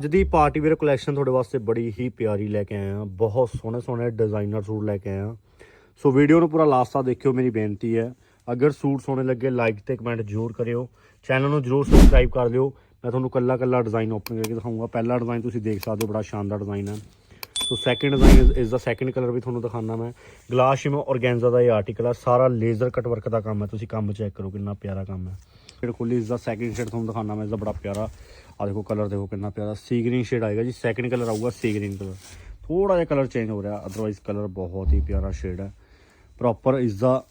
ਅੱਜ ਦੀ party wear collection ਤੁਹਾਡੇ ਵਾਸਤੇ ਬੜੀ ਹੀ ਪਿਆਰੀ ਲੈ ਕੇ ਆਏ ਆ ਬਹੁਤ ਸੋਹਣੇ ਸੋਹਣੇ ਡਿਜ਼ਾਈਨਰ ਸੂਟ ਲੈ ਕੇ ਆਏ ਆ ਸੋ ਵੀਡੀਓ ਨੂੰ ਪੂਰਾ ਲਾਸਟ ਤੱਕ ਦੇਖਿਓ, ਮੇਰੀ ਬੇਨਤੀ ਹੈ। ਅਗਰ ਸੂਟ ਸੋਹਣੇ ਲੱਗੇ ਲਾਈਕ ਤੇ ਕਮੈਂਟ ਜ਼ਰੂਰ ਕਰਿਓ। ਚੈਨਲ ਨੂੰ ਜ਼ਰੂਰ ਸਬਸਕ੍ਰਾਈਬ ਕਰ ਲਿਓ। ਮੈਂ ਤੁਹਾਨੂੰ ਕੱਲਾ ਕੱਲਾ ਡਿਜ਼ਾਈਨ ਓਪਨ ਕਰਕੇ ਦਿਖਾਊਂਗਾ। ਪਹਿਲਾ ਡਿਜ਼ਾਈਨ ਤੁਸੀਂ ਦੇਖ ਸਕਦੇ ਹੋ, ਬੜਾ ਸ਼ਾਨਦਾਰ ਡਿਜ਼ਾਈਨ ਹੈ। ਸੋ ਸੈਕਿੰਡ ਡਿਜ਼ਾਈਨ ਇਸ ਦਾ ਸੈਕਿੰਡ ਕਲਰ ਵੀ ਤੁਹਾਨੂੰ ਦਿਖਾਉਣਾ ਮੈਂ। ਗਲਾਸ ਸ਼ਿਮ ਔਰਗੈਂਜ਼ਾ ਦਾ ਇਹ ਆਰਟੀਕਲ ਹੈ, ਸਾਰਾ ਲੇਜ਼ਰ ਕਟ ਵਰਕ ਦਾ ਕੰਮ ਹੈ। ਤੁਸੀਂ ਕੰਮ ਚੈੱਕ ਕਰੋ, ਕਿੰਨਾ ਪਿਆਰਾ ਕੰਮ ਹੈ। ਸ਼ੇਡ ਖੋਲੀ, ਇਸ ਦਾ ਸੈਕਿੰਡ ਸ਼ੇਡ ਤੁਹਾਨੂੰ ਦਿਖਾਉਣਾ ਮੈਂ, ਇਸ ਦਾ ਬੜਾ ਪਿਆਰਾ। ਆ ਦੇਖੋ ਕਲਰ ਦੇਖੋ ਕਿੰਨਾ ਪਿਆਰਾ। ਸੀ ਗ੍ਰੀਨ ਸ਼ੇਡ ਆਏਗਾ ਜੀ ਸੈਕਿੰਡ ਕਲਰ ਆਊਗਾ ਸੀ ਗ੍ਰੀਨ ਕਲਰ ਥੋੜਾ ਜਿਹਾ ਕਲਰ ਚੇਂਜ ਹੋ ਰਿਹਾ ਅਦਰਵਾਈਜ਼ ਕਲਰ ਬਹੁਤ ਹੀ ਪਿਆਰਾ ਸ਼ੇਡ ਹੈ। ਪ੍ਰੋਪਰ ਇਸ ਦਾ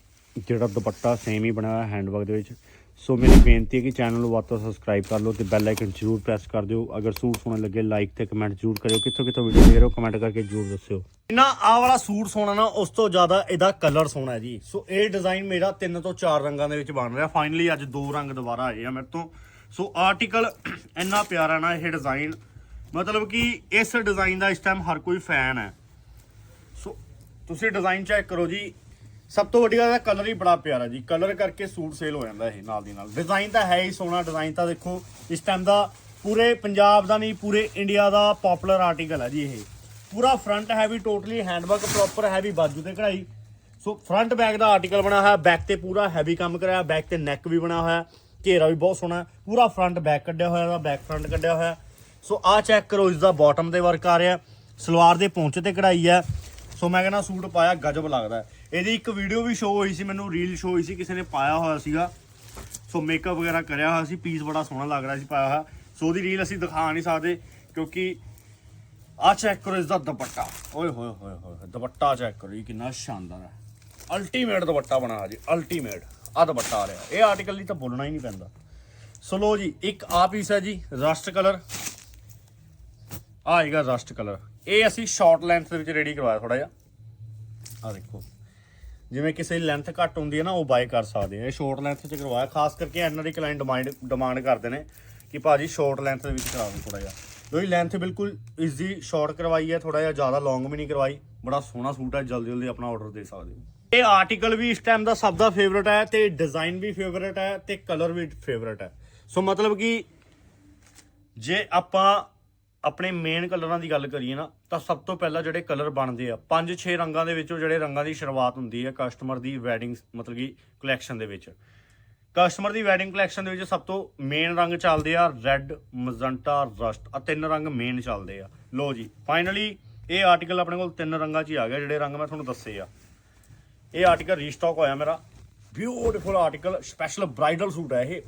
ਜਿਹੜਾ ਦੁਪੱਟਾ ਸੇਮ ਹੀ ਬਣਿਆ ਹੋਇਆ ਹੈਂਡਵਰਕ ਦੇ ਵਿੱਚ। ਸੋ ਮੇਰੀ ਬੇਨਤੀ ਹੈ ਕਿ ਚੈਨਲ ਨੂੰ ਵੱਧ ਤੋਂ ਸਬਸਕ੍ਰਾਈਬ ਕਰ ਲਓ ਤੇ ਬੈਲ ਆਈਕਨ ਜ਼ਰੂਰ ਪ੍ਰੈਸ ਕਰ ਦਿਓ। ਅਗਰ ਸੂਟ ਸੋਹਣਾ ਲੱਗੇ ਲਾਈਕ ਤੇ ਕਮੈਂਟ ਜ਼ਰੂਰ ਕਰਿਓ। ਕਿੱਥੋਂ ਕਿੱਥੋਂ ਵੀਡੀਓ ਦੇਖ ਰਹੇ ਹੋ ਕਮੈਂਟ ਕਰਕੇ ਜ਼ਰੂਰ ਦੱਸਿਓ। ਨਾ ਆਹ ਵਾਲਾ ਸੂਟ ਸੋਹਣਾ ਨਾ, ਉਸ ਤੋਂ ਜ਼ਿਆਦਾ ਇਹਦਾ ਕਲਰ ਸੋਹਣਾ ਹੈ ਜੀ। ਸੋ ਇਹ ਡਿਜ਼ਾਈਨ ਮੇਰਾ ਤਿੰਨ ਤੋਂ ਚਾਰ ਰੰਗਾਂ ਦੇ ਵਿੱਚ ਬਣ ਰਿਹਾ। ਫਾਈਨਲੀ ਅੱਜ ਦੋ ਰੰਗ ਦੁਬਾਰਾ ਆਏ ਆ ਮੇਰੇ ਤੋਂ। ਸੋ ਆਰਟੀਕਲ ਇੰਨਾ ਪਿਆਰਾ ਨਾ ਇਹ ਡਿਜ਼ਾਈਨ ਮਤਲਬ ਕਿ ਇਸ ਡਿਜ਼ਾਈਨ ਦਾ ਇਸ ਟਾਈਮ ਹਰ ਕੋਈ ਫੈਨ ਹੈ। ਸੋ ਤੁਸੀਂ ਡਿਜ਼ਾਈਨ ਚੈੱਕ ਕਰੋ ਜੀ। ਸਭ ਤੋਂ ਵੱਡੀ ਗੱਲ ਹੈ ਕਲਰ ਹੀ ਬੜਾ ਪਿਆਰਾ ਜੀ। ਕਲਰ ਕਰਕੇ ਸੂਟ ਸੇਲ ਹੋ ਜਾਂਦਾ ਇਹ ਨਾਲ ਦੀ ਨਾਲ। ਡਿਜ਼ਾਈਨ ਤਾਂ ਹੈ ਹੀ ਸੋਹਣਾ ਡਿਜ਼ਾਈਨ ਤਾਂ ਦੇਖੋ, ਇਸ ਟਾਈਮ ਦਾ ਪੂਰੇ ਪੰਜਾਬ ਦਾ ਨਹੀਂ, ਪੂਰੇ ਇੰਡੀਆ ਦਾ ਪਪੂਲਰ ਆਰਟੀਕਲ ਹੈ ਜੀ ਇਹ। ਪੂਰਾ front heavy totally handwork proper heavy ਬਾਜੂ ਤੇ ਕਢਾਈ। ਸੋ ਫਰੰਟ ਬੈਕ ਦਾ ਆਰਟੀਕਲ ਬਣਾ ਹੋਇਆ ਬੈਕ ਤੇ ਪੂਰਾ ਹੈਵੀ ਕੰਮ ਕਰਾਇਆ ਬੈਕ ਤੇ ਨੈਕ ਵੀ ਬਣਾ ਹੋਇਆ, ਘੇਰਾ ਵੀ ਬਹੁਤ ਸੋਹਣਾ ਪੂਰਾ ਫਰੰਟ ਬੈਕ ਕੱਢਿਆ ਹੋਇਆ ਦਾ ਬੈਕ ਫਰੰਟ ਕੱਢਿਆ ਹੋਇਆ। ਸੋ ਆਹ ਚੈੱਕ ਕਰੋ ਇਸ ਦਾ ਬਾਟਮ ਤੇ ਵਰਕ ਆ ਰਿਹਾ, ਸਲਵਾਰ ਦੇ ਪੌਂਚੇ ਤੇ ਕਢਾਈ ਹੈ। ਸੋ ਮੈਂ ਕਹਿੰਦਾ ਸੂਟ ਪਾਇਆ ਗਜਬ ਲੱਗਦਾ ਇਹਦੀ ਇੱਕ ਵੀਡੀਓ ਵੀ ਸ਼ੋ ਹੋਈ ਸੀ, ਮੈਨੂੰ ਰੀਲ ਸ਼ੋ ਹੋਈ ਸੀ, ਕਿਸੇ ਨੇ ਪਾਇਆ ਹੋਇਆ ਸੀਗਾ। ਸੋ ਮੇਕਅਪ ਵਗੈਰਾ ਕਰਿਆ ਹੋਇਆ ਸੀ ਪੀਸ ਬੜਾ ਸੋਹਣਾ ਲੱਗ ਰਿਹਾ ਸੀ ਪਾਇਆ ਹੋਇਆ। ਸੋ ਉਹਦੀ ਰੀਲ ਅਸੀਂ ਦਿਖਾ ਨਹੀਂ ਸਕਦੇ, ਕਿਉਂਕਿ ਆ ਚੈੱਕ ਕਰੋ ਇਸ ਦਾ ਦੁਪੱਟਾ। ਓਏ ਹੋਏ ਹੋਏ ਹੋਏ ਦੁਪੱਟਾ ਚੈੱਕ ਕਰੋ ਜੀ, ਕਿੰਨਾ ਸ਼ਾਨਦਾਰ ਹੈ। ਅਲਟੀਮੇਟ ਦੁਪੱਟਾ ਬਣਾ ਜੀ ਅਲਟੀਮੇਟ ਆ ਦੁਪੱਟਾ ਆ ਰਿਹਾ। ਇਹ ਆਰਟੀਕਲ ਲਈ ਤਾਂ ਬੋਲਣਾ ਹੀ ਨਹੀਂ ਪੈਂਦਾ। ਸੋ ਲੋ ਜੀ, ਇੱਕ ਆ ਪੀਸ ਹੈ ਜੀ ਰਸਟ ਕਲਰ ਆਏਗਾ ਰਸਟ ਕਲਰ ਇਹ ਅਸੀਂ ਸ਼ਾਰਟ ਲੈਂਥ ਦੇ ਵਿੱਚ ਰੈਡੀ ਕਰਵਾਇਆ ਥੋੜਾ ਜਿਹਾ। ਆ ਦੇਖੋ। ਜਿਵੇਂ ਕਿਸੇ ਦੀ ਲੈਂਥ ਘੱਟ ਹੁੰਦੀ ਹੈ ਨਾ, ਉਹ ਬਾਈ ਕਰ ਸਕਦੇ ਆ। ਇਹ ਸ਼ਾਰਟ ਲੈਂਥ 'ਚ ਕਰਵਾਇਆ। ਖਾਸ ਕਰਕੇ ਇਹਨਾਂ ਦੀ ਕਲਾਇੰਟ ਡਿਮਾਂਡ ਡਿਮਾਂਡ ਕਰਦੇ ਨੇ ਕਿ ਭਾਜੀ ਸ਼ਾਰਟ ਲੈਂਥ ਦੇ ਵਿੱਚ ਕਰਾ ਦਿਓ ਥੋੜਾ ਜਿਹਾ। ਕਿਉਂਕਿ ਲੈਂਥ ਬਿਲਕੁਲ ਇਸ ਦੀ ਸ਼ਾਰਟ ਕਰਵਾਈ ਹੈ ਥੋੜਾ ਜਿਹਾ ਜ਼ਿਆਦਾ ਲੌਂਗ ਵੀ ਨਹੀਂ ਕਰਵਾਈ। ਬੜਾ ਸੋਹਣਾ ਸੂਟ ਹੈ, ਜਲਦੀ ਜਲਦੀ ਆਪਣਾ ਆਰਡਰ ਦੇ ਸਕਦੇ ਹੋ। ਇਹ ਆਰਟੀਕਲ ਵੀ ਇਸ ਟਾਈਮ ਦਾ ਸਭ ਦਾ ਫੇਵਰਟ ਹੈ ਤੇ ਡਿਜ਼ਾਈਨ ਵੀ ਫੇਵਰਟ ਹੈ ਤੇ ਕਲਰ ਵੀ ਫੇਵਰਟ ਹੈ। ਸੋ ਮਤਲਬ ਕਿ ਜੇ ਆਪਾਂ ਆਪਣੇ ਮੇਨ ਕਲਰਾਂ ਦੀ ਗੱਲ ਕਰੀਏ ਨਾ, ਤਾਂ ਸਭ ਤੋਂ ਪਹਿਲਾਂ ਜਿਹੜੇ ਕਲਰ ਬਣਦੇ ਆ, ਪੰਜ ਛੇ ਰੰਗਾਂ ਦੇ ਵਿੱਚੋਂ ਜਿਹੜੇ ਰੰਗਾਂ ਦੀ ਸ਼ੁਰੂਆਤ ਹੁੰਦੀ ਹੈ ਕਸਟਮਰ ਦੀ ਵੈਡਿੰਗ ਮਤਲਬ ਕਿ ਕਲੈਕਸ਼ਨ ਦੇ ਵਿੱਚ। ਕਸਟਮਰ ਦੀ ਵੈਡਿੰਗ ਕਲੈਕਸ਼ਨ ਦੇ ਵਿੱਚ ਸਭ ਤੋਂ ਮੇਨ ਰੰਗ ਚੱਲਦੇ ਆ ਰੈੱਡ ਮਜੰਟਾ ਰਸਟ ਆ ਤਿੰਨ ਰੰਗ ਮੇਨ ਚੱਲਦੇ ਆ। ਲੋ ਜੀ ਫਾਈਨਲੀ ਇਹ ਆਰਟੀਕਲ ਆਪਣੇ ਕੋਲ ਤਿੰਨ ਰੰਗਾਂ 'ਚ ਹੀ ਆ ਗਿਆ, ਜਿਹੜੇ ਰੰਗ ਮੈਂ ਤੁਹਾਨੂੰ ਦੱਸੇ ਆ। ਇਹ ਆਰਟੀਕਲ ਰੀਸਟਾਕ ਹੋਇਆ ਮੇਰਾ। Beautiful article special bridal suit ਹੈ ਇਹ।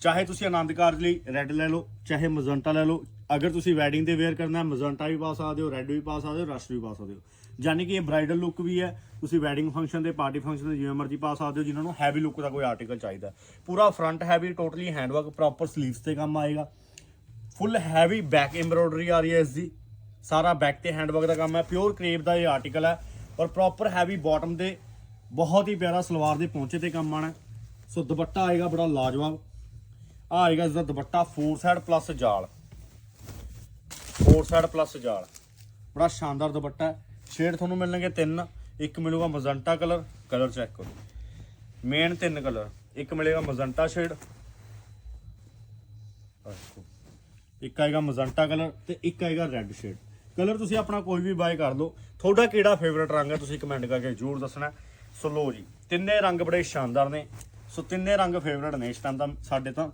ਚਾਹੇ ਤੁਸੀਂ ਆਨੰਦ ਕਾਰਜ ਲਈ ਰੈੱਡ ਲੈ ਲਓ, ਚਾਹੇ ਮਜੰਟਾ ਲੈ ਲਓ ਅਗਰ ਤੁਸੀਂ ਵੈਡਿੰਗ ਤੇ ਵੇਅਰ ਕਰਨਾ ਹੈ ਮਜੰਟਾ ਵੀ ਪਾ ਸਕਦੇ ਹੋ ਰੈੱਡ ਵੀ ਪਾ ਸਕਦੇ ਹੋ ਰਸਟ ਵੀ ਪਾ ਸਕਦੇ ਹੋ। ਯਾਨੀ ਕਿ ਇਹ ਬ੍ਰਾਈਡਲ ਲੁੱਕ ਵੀ ਹੈ, ਤੁਸੀਂ ਵੈਡਿੰਗ ਫੰਕਸ਼ਨ ਤੇ ਪਾਰਟੀ ਫੰਕਸ਼ਨ ਤੇ ਜਿਵੇਂ ਮਰਜ਼ੀ ਪਾ ਸਕਦੇ ਹੋ, ਜਿਨ੍ਹਾਂ ਨੂੰ ਹੈਵੀ ਲੁੱਕ ਦਾ ਕੋਈ ਆਰਟੀਕਲ ਚਾਹੀਦਾ ਪੂਰਾ front heavy totally handwork proper sleeves ਤੇ ਕੰਮ ਆਏਗਾ। ਫੁੱਲ ਹੈਵੀ ਬੈਕ ਐਮਬ੍ਰੋਇਡਰੀ ਆ ਰਹੀ ਹੈ ਇਸ ਦੀ ਸਾਰਾ ਬੈਕ ਤੇ ਹੈਂਡਵਰਕ ਦਾ ਕੰਮ ਹੈ ਪਿਓਰ ਕ੍ਰੇਪ ਦਾ ਇਹ ਆਰਟੀਕਲ ਹੈ। ਔਰ ਪ੍ਰੋਪਰ ਹੈਵੀ ਬਾਟਮ ਤੇ ਬਹੁਤ ਹੀ ਪਿਆਰਾ ਸਲਵਾਰ ਦੇ ਪਹੁੰਚੇ ਤੇ ਕੰਮ ਆਣਾ ਸੋ ਦੁਪੱਟਾ ਆਏਗਾ ਬੜਾ ਲਾਜਵਾਬ। ਆ ਆਏਗਾ ਇਸ ਦਾ ਦੁਪੱਟਾ ਫੋਰ ਸਾਈਡ ਪਲੱਸ ਜਾਲ। ਫੋਰ ਸਾਈਡ ਪਲੱਸ ਜਾਲ। ਬੜਾ ਸ਼ਾਨਦਾਰ ਦੁਪੱਟਾ ਹੈ। ਸ਼ੇਡ ਤੁਹਾਨੂੰ ਮਿਲਣਗੇ ਤਿੰਨ। ਇੱਕ ਮਿਲੂਗਾ ਮਜੰਟਾ ਕਲਰ ਕਲਰ ਚੈੱਕ ਕਰੋ। ਮੇਨ ਤਿੰਨ ਕਲਰ ਇੱਕ ਮਿਲੇਗਾ ਮਜੰਟਾ ਸ਼ੇਡ ਇੱਕ ਆਏਗਾ ਮਜੰਟਾ ਕਲਰ ਤੇ ਇੱਕ ਆਏਗਾ ਰੈੱਡ ਸ਼ੇਡ ਕਲਰ ਤੁਸੀਂ ਆਪਣਾ ਕੋਈ ਵੀ ਬਾਏ ਕਰ ਲਓ। ਤੁਹਾਡਾ ਕਿਹੜਾ ਫੇਵਰਟ ਰੰਗ ਹੈ ਤੁਸੀਂ ਕਮੈਂਟ ਕਰਕੇ ਜਰੂਰ ਦੱਸਣਾ ਸੋ ਲੋ ਜੀ, ਤਿੰਨੇ ਰੰਗ ਬੜੇ ਸ਼ਾਨਦਾਰ ਨੇ। ਸੋ ਤਿੰਨੇ ਰੰਗ ਫੇਵਰਟ ਨੇ ਇਸ ਟਾਈਮ ਤਾਂ ਸਾਡੇ ਤਾਂ।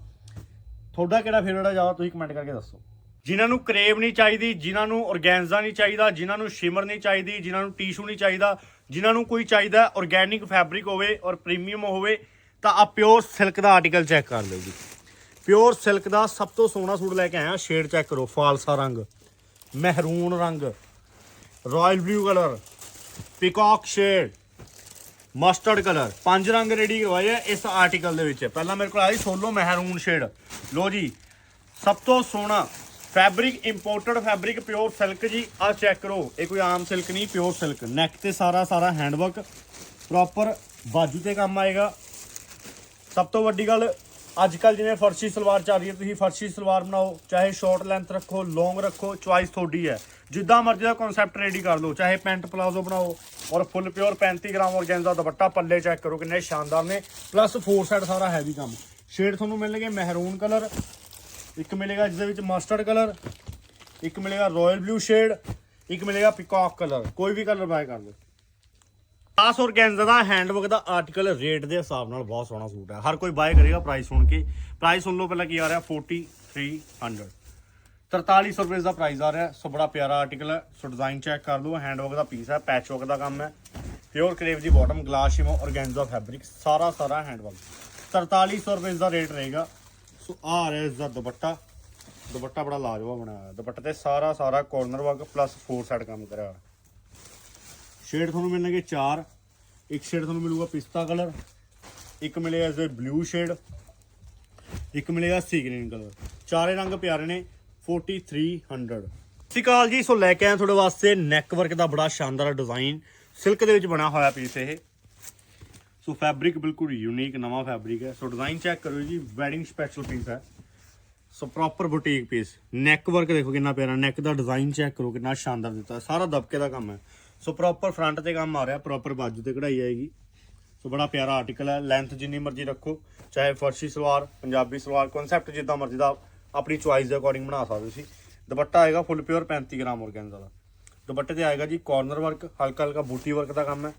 ਤੁਹਾਡਾ ਕਿਹੜਾ ਫੇਵਰਟ ਹੈ, ਜ਼ਿਆਦਾ ਤੁਸੀਂ ਕਮੈਂਟ ਕਰਕੇ ਦੱਸੋ। ਜਿਨ੍ਹਾਂ ਨੂੰ ਕਰੇਬ ਨਹੀਂ ਚਾਹੀਦੀ, ਜਿਨ੍ਹਾਂ ਨੂੰ ਔਰਗੈਂਜ਼ਾ ਨਹੀਂ ਚਾਹੀਦਾ, ਜਿਨ੍ਹਾਂ ਨੂੰ ਸ਼ਿਮਰ ਨਹੀਂ ਚਾਹੀਦੀ, ਜਿਨ੍ਹਾਂ ਨੂੰ ਟਿਸ਼ੂ ਨਹੀਂ ਚਾਹੀਦਾ, ਜਿਨ੍ਹਾਂ ਨੂੰ ਕੋਈ ਚਾਹੀਦਾ ਔਰਗੈਨਿਕ ਫੈਬਰਿਕ ਹੋਵੇ ਔਰ ਪ੍ਰੀਮੀਅਮ ਹੋਵੇ, ਤਾਂ ਆ ਪਿਓਰ ਸਿਲਕ ਦਾ ਆਰਟੀਕਲ ਚੈੱਕ ਕਰ ਲਓ ਜੀ। ਪਿਓਰ ਸਿਲਕ ਦਾ ਸਭ ਤੋਂ ਸੋਹਣਾ ਸੂਟ ਲੈ ਕੇ ਆਇਆ, ਸ਼ੇਡ ਚੈੱਕ ਕਰੋ, ਫਾਲਸਾ ਰੰਗ, ਮਹਿਰੂਨ ਰੰਗ, royal blue colour, peacock shade, mustard colour, ਪੰਜ ਰੰਗ ਰੈਡੀ ਕਰਵਾਏ ਆ ਇਸ ਆਰਟੀਕਲ ਦੇ ਵਿੱਚ। ਪਹਿਲਾਂ ਮੇਰੇ ਕੋਲ ਆਈ ਸੋਲੋ ਮਹਿਰੂਨ ਸ਼ੇਡ। ਲੋ ਜੀ, ਸਭ ਤੋਂ ਸੋਹਣਾ fabric imported fabric pure silk ਜੀ ਆ ਚੈੱਕ ਕਰੋ। ਇਹ ਕੋਈ ਆਮ ਸਿਲਕ ਨਹੀਂ ਪਿਓਰ ਸਿਲਕ ਨੈਕ ਤੇ ਸਾਰਾ ਸਾਰਾ ਹੈਂਡਵਰਕ ਪ੍ਰੋਪਰ ਬਾਜੂ ਤੇ ਕੰਮ ਆਏਗਾ। ਸਭ ਤੋਂ ਵੱਡੀ ਗੱਲ ਅੱਜ ਕੱਲ ਜਿਵੇਂ ਫਰਸ਼ੀ ਸਲਵਾਰ ਚੱਲ ਰਹੀ ਹੈ, ਤੁਸੀਂ ਫਰਸ਼ੀ ਸਲਵਾਰ ਬਣਾਓ, ਚਾਹੇ ਸ਼ਾਰਟ ਲੈਂਥ ਰੱਖੋ ਲੌਂਗ ਰੱਖੋ ਚੁਆਇਸ ਤੁਹਾਡੀ ਹੈ। ਜਿੱਦਾਂ ਮਰਜ਼ੀ ਦਾ ਕਨਸੈਪਟ ਰੈਡੀ ਕਰ ਲਓ, ਚਾਹੇ ਪੈਂਟ ਪਲਾਜ਼ੋ ਬਣਾਓ, ਔਰ ਫੁੱਲ ਪਿਓਰ 35 ਗ੍ਰਾਮ ਔਰਗੈਂਜ਼ਾ ਦੁਪੱਟਾ ਪੱਲੇ ਚੈੱਕ ਕਰੋ ਕਿੰਨੇ ਸ਼ਾਨਦਾਰ ਨੇ। ਪਲੱਸ ਫੋਰ ਸਾਈਡ ਸਾਰਾ ਹੈਵੀ ਕੰਮ। ਸ਼ੇਡ ਤੁਹਾਨੂੰ ਮਿਲਣਗੇ, ਮਹਿਰੂਨ ਕਲਰ ਇੱਕ ਮਿਲੇਗਾ ਜਿਸ ਦੇ ਵਿੱਚ ਮਸਟਰਡ ਕਲਰ ਇੱਕ ਮਿਲੇਗਾ ਰਾਇਲ ਬਲੂ ਸ਼ੇਡ ਇੱਕ ਮਿਲੇਗਾ ਪਿਕੌਕ ਕਲਰ ਕੋਈ ਵੀ ਕਲਰ ਬਾਏ ਕਰ ਲਓ। ਖਾਸ ਔਰਗੈਂਜ਼ਾ ਦਾ ਹੈਂਡਵਰਕ ਦਾ ਆਰਟੀਕਲ ਰੇਟ ਦੇ ਹਿਸਾਬ ਨਾਲ ਬਹੁਤ ਸੋਹਣਾ ਸੂਟ ਹੈ। ਹਰ ਕੋਈ ਬਾਏ ਕਰੇਗਾ ਪ੍ਰਾਈਸ ਸੁਣ ਕੇ। ਪ੍ਰਾਈਸ ਸੁਣ ਲਓ ਪਹਿਲਾਂ ਕੀ ਆ ਰਿਹਾ? 4300 4300 ਰੁਪਏ ਦਾ ਪ੍ਰਾਈਸ ਆ ਰਿਹਾ। ਸੋ ਬੜਾ ਪਿਆਰਾ ਆਰਟੀਕਲ ਹੈ। ਸੋ ਡਿਜ਼ਾਈਨ ਚੈੱਕ ਕਰ ਲਓ। ਹੈਂਡਵਰਕ ਦਾ ਪੀਸ ਹੈ। ਪੈਚ ਵਰਕ ਦਾ ਕੰਮ ਹੈ। ਪਿਓਰ ਕਰੇਵ ਦੀ ਬਾਟਮ ਗਲਾਸ ਸ਼ਿਮੋ ਔਰਗੈਂਜ਼ਾ ਫੈਬਰਿਕ ਸਾਰਾ ਸਾਰਾ ਹੈਂਡਵਰਕ 4300 ਰੁਪਏ ਦਾ ਰੇਟ ਰਹੇਗਾ। ਸੋ ਆ ਰਿਹਾ ਇਸ ਦਾ ਦੁਪੱਟਾ। ਦੁਪੱਟਾ ਬੜਾ ਲਾਜਵਾ ਬਣਾਇਆ ਹੋਇਆ। ਦੁਪੱਟੇ ਤੇ ਸਾਰਾ ਸਾਰਾ corner work plus four side ਕੰਮ ਕਰਿਆ ਸ਼ੇਡ ਤੁਹਾਨੂੰ ਮਿਲਣਗੇ ਚਾਰ। ਇੱਕ ਸ਼ੇਡ ਤੁਹਾਨੂੰ ਮਿਲੂਗਾ ਪਿਸਤਾ ਕਲਰ ਇੱਕ ਮਿਲੇਗਾ ਇਸ ਦੇ ਬਲੂ ਸ਼ੇਡ ਇੱਕ ਮਿਲੇਗਾ ਸੀ ਗ੍ਰੀਨ ਕਲਰ ਚਾਰੇ ਰੰਗ ਪਿਆਰੇ ਨੇ। 4300 ਸਤਿ ਸ਼੍ਰੀ ਅਕਾਲ ਜੀ। ਸੋ ਲੈ ਕੇ ਆਇਆ ਤੁਹਾਡੇ ਵਾਸਤੇ ਨੈਕ ਵਰਕ ਦਾ ਬੜਾ ਸ਼ਾਨਦਾਰ ਡਿਜ਼ਾਈਨ ਸਿਲਕ ਦੇ ਵਿੱਚ ਬਣਿਆ ਹੋਇਆ ਪੀਸ ਇਹ। ਸੋ ਫੈਬਰਿਕ ਬਿਲਕੁਲ ਯੂਨੀਕ ਨਵਾਂ ਫੈਬਰਿਕ ਹੈ। ਸੋ ਡਿਜ਼ਾਈਨ ਚੈੱਕ ਕਰੋ ਜੀ ਵੈਡਿੰਗ ਸਪੈਸ਼ਲ ਪੀਸ ਹੈ। So proper boutique piece neck work ਦੇਖੋ ਕਿੰਨਾ ਪਿਆਰਾ ਨੈਕ ਦਾ ਡਿਜ਼ਾਈਨ ਚੈੱਕ ਕਰੋ ਕਿੰਨਾ ਸ਼ਾਨਦਾਰ ਦਿੱਤਾ। ਸਾਰਾ ਦਬਕੇ ਦਾ ਕੰਮ ਹੈ। ਸੋ ਪ੍ਰੋਪਰ ਫਰੰਟ ਤੇ ਕੰਮ ਆ ਰਿਹਾ ਪ੍ਰੋਪਰ ਬਾਜੂ ਤੇ ਕਢਾਈ ਆਏਗੀ। ਸੋ ਬੜਾ ਪਿਆਰਾ ਆਰਟੀਕਲ ਹੈ। ਲੈਂਥ ਜਿੰਨੀ ਮਰਜ਼ੀ ਰੱਖੋ, ਚਾਹੇ ਫਰਸ਼ੀ ਸਲਵਾਰ, ਪੰਜਾਬੀ ਸਲਵਾਰ ਕਨਸੈਪਟ ਜਿੱਦਾਂ ਮਰਜ਼ੀ ਦਾ ਆਪਣੀ ਚੁਆਇਸ ਦੇ ਅਕੋਰਡਿੰਗ ਬਣਾ ਸਕਦੇ ਹੋ ਤੁਸੀਂ ਦੁਪੱਟਾ ਆਏਗਾ ਫੁੱਲ ਪਿਓਰ 35 ਗ੍ਰਾਮ ਔਰਗੈਂਜ਼ਾ ਦਾ ਦੁਪੱਟੇ ਤੇ ਆਏਗਾ ਜੀ ਕਾਰਨਰ ਵਰਕ ਹਲਕਾ ਹਲਕਾ ਬੂਟੀ ਵਰਕ ਦਾ ਕੰਮ ਹੈ।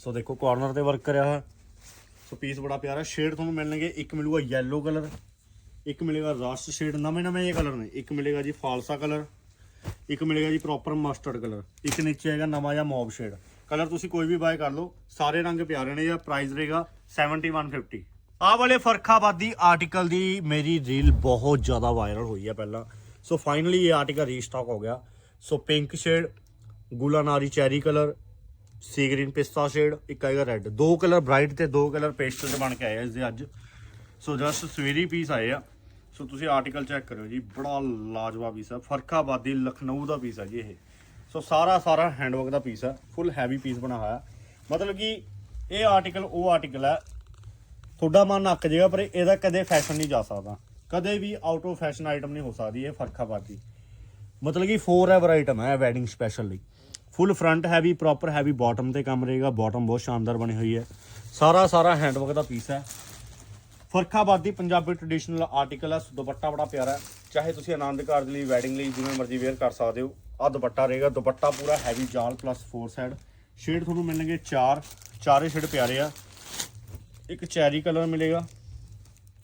ਸੋ ਦੇਖੋ ਕਾਰਨਰ ਤੇ ਵਰਕ ਕਰਿਆ ਹੋਇਆ। ਸੋ ਪੀਸ ਬੜਾ ਪਿਆਰਾ ਸ਼ੇਡ ਤੁਹਾਨੂੰ ਮਿਲਣਗੇ। ਇੱਕ ਮਿਲੂਗਾ ਯੈਲੋ ਕਲਰ ਇੱਕ ਮਿਲੇਗਾ ਰਸਟ ਸ਼ੇਡ ਨਵੇਂ ਨਵੇਂ ਇਹ ਕਲਰ ਨੇ। ਇੱਕ ਮਿਲੇਗਾ ਜੀ ਫਾਲਸਾ ਕਲਰ ਇੱਕ ਮਿਲੇਗਾ ਜੀ ਪ੍ਰੋਪਰ ਮਸਟਰਡ ਕਲਰ ਇੱਕ ਨੀਚੇ ਆਏਗਾ ਨਵਾਂ ਜਾਂ ਮੌਬ ਸ਼ੇਡ ਕਲਰ ਤੁਸੀਂ ਕੋਈ ਵੀ ਬਾਏ ਕਰ ਲਓ, ਸਾਰੇ ਰੰਗ ਪਿਆਰੇ ਨੇ। ਜਾਂ ਪ੍ਰਾਈਸ ਰਹੇਗਾ 7150 ਆਹ ਵਾਲੇ ਫਰਖਾਬਾਦੀ ਆਰਟੀਕਲ ਦੀ ਮੇਰੀ ਰੀਲ ਬਹੁਤ ਜ਼ਿਆਦਾ ਵਾਇਰਲ ਹੋਈ ਹੈ ਪਹਿਲਾਂ। ਸੋ ਫਾਈਨਲੀ ਇਹ ਆਰਟੀਕਲ ਰੀਸਟਾਕ ਹੋ ਗਿਆ। ਸੋ ਪਿੰਕ ਸ਼ੇਡ ਗੁਲਾਨਾਰੀ ਚੈਰੀ ਕਲਰ ਸੀ ਗ੍ਰੀਨ ਪਿਸਤਾ ਸ਼ੇਡ ਇੱਕ ਆਏਗਾ ਰੈੱਡ ਦੋ ਕਲਰ ਬ੍ਰਾਈਟ ਤੇ ਦੋ ਕਲਰ ਪੇਸਟਲ ਬਣ ਕੇ ਆਏ ਆ ਇਸ ਦੇ ਅੱਜ। ਸੋ ਜਸਟ ਸਵੇਰੀ ਪੀਸ ਆਏ ਆ। ਸੋ ਤੁਸੀਂ ਆਰਟੀਕਲ ਚੈੱਕ ਕਰਿਓ ਜੀ। ਬੜਾ ਲਾਜਵਾਬ ਪੀਸ ਆ। ਫਰਖਾਬਾਦੀ ਲਖਨਊ ਦਾ ਪੀਸ ਆ ਜੀ ਇਹ। ਸੋ ਸਾਰਾ ਸਾਰਾ ਹੈਂਡਵਰਕ ਦਾ ਪੀਸ ਆ। ਫੁੱਲ ਹੈਵੀ ਪੀਸ ਬਣਾ ਹੋਇਆ। ਮਤਲਬ ਕਿ ਇਹ ਆਰਟੀਕਲ ਉਹ ਆਰਟੀਕਲ ਹੈ ਤੁਹਾਡਾ ਮਨ ਅੱਕ ਜਾਏਗਾ ਪਰ ਇਹਦਾ ਕਦੇ ਫੈਸ਼ਨ ਨਹੀਂ ਜਾ ਸਕਦਾ। ਕਦੇ ਵੀ ਆਊਟ ਆਫ ਫੈਸ਼ਨ ਆਈਟਮ ਨਹੀਂ ਹੋ ਸਕਦੀ ਇਹ ਫਰਖਾਬਾਦੀ। ਮਤਲਬ ਕਿ ਫੋਰ ਐਵਰ ਆਈਟਮ ਹੈ ਵੈਡਿੰਗ ਸਪੈਸ਼ਲ ਲਈ। Full front heavy proper heavy bottom ਤੇ ਕੰਮ ਰਹੇਗਾ। ਬਾਟਮ ਬਹੁਤ ਸ਼ਾਨਦਾਰ ਬਣੀ ਹੋਈ ਹੈ। ਸਾਰਾ ਸਾਰਾ ਹੈਂਡਵਰਕ ਦਾ ਪੀਸ ਹੈ। ਫਰਖਾਬਾਦੀ ਪੰਜਾਬੀ ਟ੍ਰੈਡੀਸ਼ਨਲ ਆਰਟੀਕਲ ਹੈ। ਦੁਪੱਟਾ ਬੜਾ ਪਿਆਰਾ ਹੈ। ਚਾਹੇ ਤੁਸੀਂ ਆਨੰਦ ਕਾਰਜ ਲਈ ਵੈਡਿੰਗ ਲਈ, ਜਿਵੇਂ ਮਰਜ਼ੀ ਵੇਅਰ ਕਰ ਸਕਦੇ ਹੋ ਆ ਦੁਪੱਟਾ ਰਹੇਗਾ। ਦੁਪੱਟਾ ਪੂਰਾ ਹੈਵੀ ਜਾਲ ਪਲੱਸ ਫੋਰ ਸਾਈਡ ਸ਼ੇਡ ਤੁਹਾਨੂੰ ਮਿਲਣਗੇ ਚਾਰ। ਚਾਰੇ ਸ਼ੇਡ ਪਿਆਰੇ ਆ। ਇੱਕ ਚੈਰੀ ਕਲਰ ਮਿਲੇਗਾ।